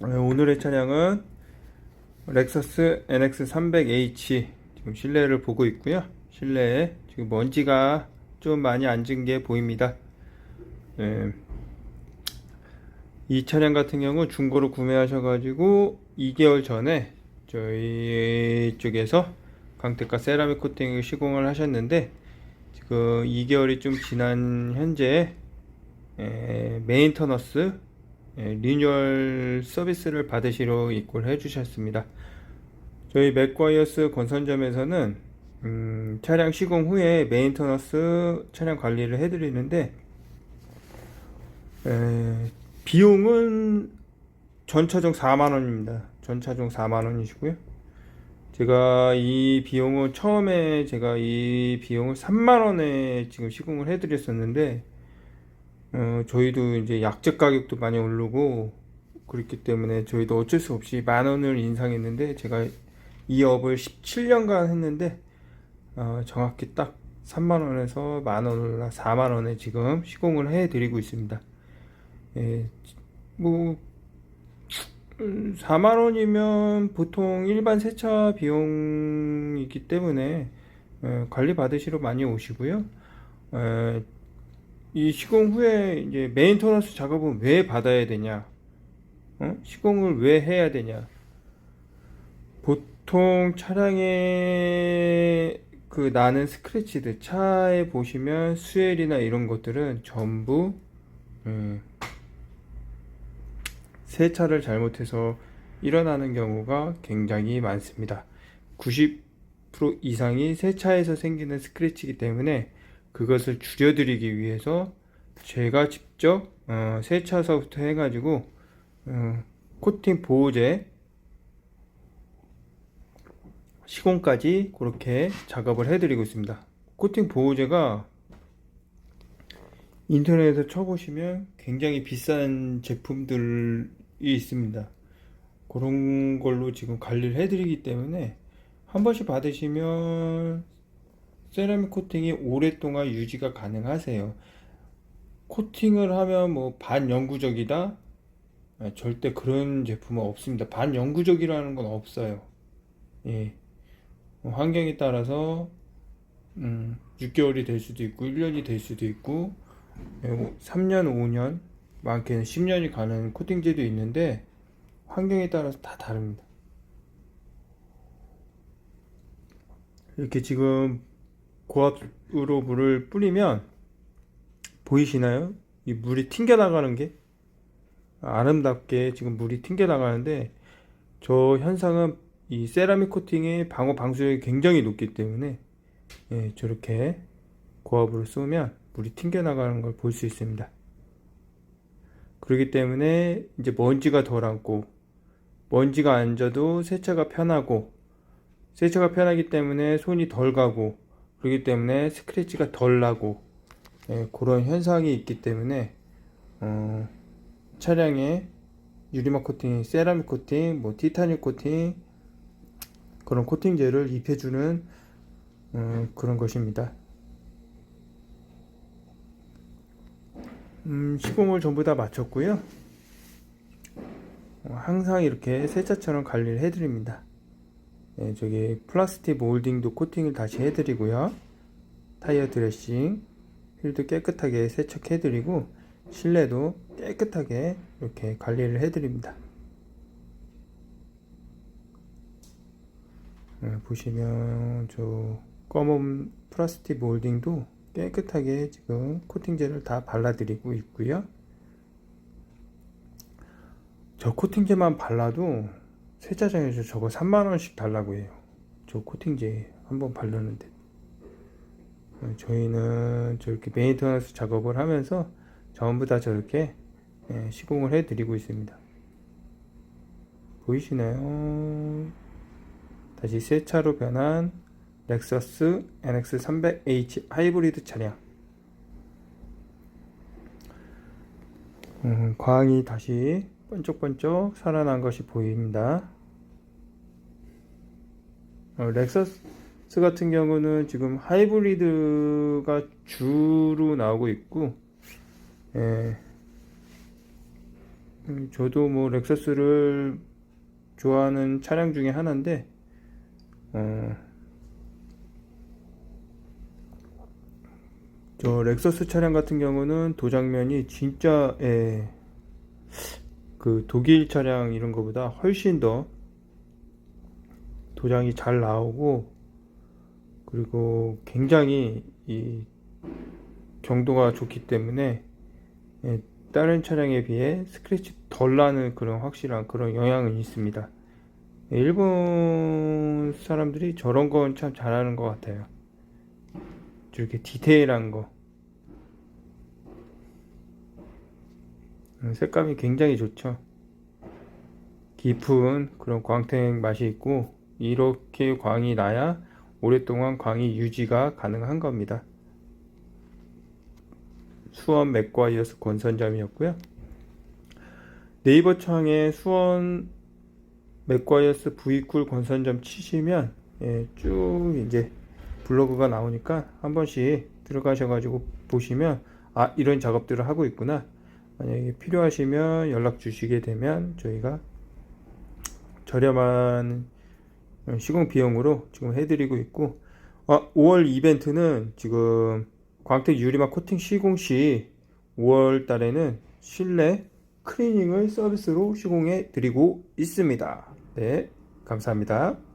네, 오늘의 차량은 렉서스 NX300H 지금 실내를 보고 있고요. 실내에 지금 먼지가 좀 많이 앉은 게 보입니다. 네. 이 차량 같은 경우 중고로 구매하셔가지고 2개월 전에 저희 쪽에서 광택과 세라믹 코팅을 시공을 하셨는데 지금 2개월이 좀 지난 현재 에, 메인 터너스 예, 리뉴얼 서비스를 받으시러 입고를 해주셨습니다. 저희 맥과이어스 건선점에서는 음, 차량 시공 후에 메인터너스 차량 관리를 해드리는데 에, 비용은 전차종 4만원입니다. 전차종 4만원이시고요. 제가 이 비용은 처음에 제가 이 비용을 3만원에 지금 시공을 해드렸었는데 어, 저희도 이제 약재 가격도 많이 오르고 그렇기 때문에 저희도 어쩔 수 없이 만 원을 인상했는데 제가 이 업을 17년간 했는데 어, 정확히 딱 3만 원에서 만 원이나 4만 원에 지금 시공을 해드리고 있습니다. 예, 뭐 음, 4만 원이면 보통 일반 세차 비용이기 때문에 예, 관리 받으시러 많이 오시고요. 예, 이 시공 후에 이제 메인터너스 작업은 왜 받아야 되냐? 어? 시공을 왜 해야 되냐? 보통 차량에 그 나는 스크래치들 차에 보시면 수엘이나 이런 것들은 전부 음, 세차를 잘못해서 일어나는 경우가 굉장히 많습니다. 90% 이상이 세차에서 생기는 스크래치이기 때문에 그것을 줄여드리기 위해서 제가 직접 어, 세차서부터 해가지고 어, 코팅 보호제 시공까지 그렇게 작업을 해드리고 있습니다. 코팅 보호제가 인터넷에서 쳐보시면 굉장히 비싼 제품들이 있습니다. 그런 걸로 지금 관리를 해드리기 때문에 한 번씩 받으시면 세라믹 코팅이 오랫동안 유지가 가능하세요. 코팅을 하면 뭐 반영구적이다? 아, 절대 그런 제품은 없습니다. 반영구적이라는 건 없어요. 예. 뭐 환경에 따라서 음, 6개월이 될 수도 있고 1년이 될 수도 있고 3년, 5년, 많게는 10년이 가는 코팅제도 있는데 환경에 따라서 다 다릅니다. 이렇게 지금 고압으로 물을 뿌리면 보이시나요? 이 물이 튕겨 나가는 게 아름답게 지금 물이 튕겨 나가는데 저 현상은 이 세라믹 코팅의 방어 방수력이 굉장히 높기 때문에 예, 저렇게 고압으로 쏘면 물이 튕겨 나가는 걸 볼 수 있습니다. 그렇기 때문에 이제 먼지가 덜 앉고 먼지가 앉아도 세차가 편하고 세차가 편하기 때문에 손이 덜 가고 그렇기 때문에 스크래치가 덜 나고 예, 그런 현상이 있기 때문에 어, 차량에 유리막 코팅, 세라믹 코팅, 뭐 티타늄 코팅 그런 코팅제를 입혀주는 어, 그런 것입니다. 음, 시공을 전부 다 마쳤고요. 어, 항상 이렇게 세차처럼 관리를 해드립니다. 예, 저기 플라스틱 몰딩도 코팅을 다시 해드리고요. 타이어 드레싱, 휠도 깨끗하게 세척해드리고 실내도 깨끗하게 이렇게 관리를 해드립니다. 예, 보시면 저 검은 플라스틱 몰딩도 깨끗하게 지금 코팅제를 다 발라드리고 있고요. 저 코팅제만 발라도 세차장에서 저거 3만원씩 달라고 해요. 저 코팅제 한번 바르는데. 어, 저희는 저렇게 메인터너스 작업을 하면서 전부 다 저렇게 예, 시공을 해 드리고 있습니다. 보이시나요? 다시 새 차로 변한 렉서스 NX300H 하이브리드 차량. 음, 광이 다시 번쩍번쩍 살아난 것이 보입니다. 어, 렉서스 같은 경우는 지금 하이브리드가 주로 나오고 있고, 예, 음, 저도 뭐 렉서스를 좋아하는 차량 중에 하나인데 어, 저 렉서스 차량 같은 경우는 도장면이 진짜 예, 그 독일 차량 이런 거보다 훨씬 더 도장이 잘 나오고 그리고 굉장히 이 경도가 좋기 때문에 예, 다른 차량에 비해 스크래치 덜 나는 그런 확실한 그런 영향은 있습니다. 예, 일본 사람들이 저런 건 참 잘하는 것 같아요. 저렇게 디테일한 거. 색감이 굉장히 좋죠. 깊은 그런 광택 맛이 있고, 이렇게 광이 나야 오랫동안 광이 유지가 가능한 겁니다. 수원 맥과 이어스 권선점이었고요. 네이버 창에 수원 맥과이어스 V쿨 권선점 치시면 예, 쭉 이제 블로그가 나오니까 한 번씩 들어가셔가지고 보시면 아 이런 작업들을 하고 있구나. 만약에 필요하시면 연락 주시게 되면 저희가 저렴한 시공 비용으로 지금 해드리고 있고 아, 5월 이벤트는 지금 광택 유리막 코팅 시공 시 5월 달에는 실내 클리닝을 서비스로 시공해 드리고 있습니다. 네, 감사합니다.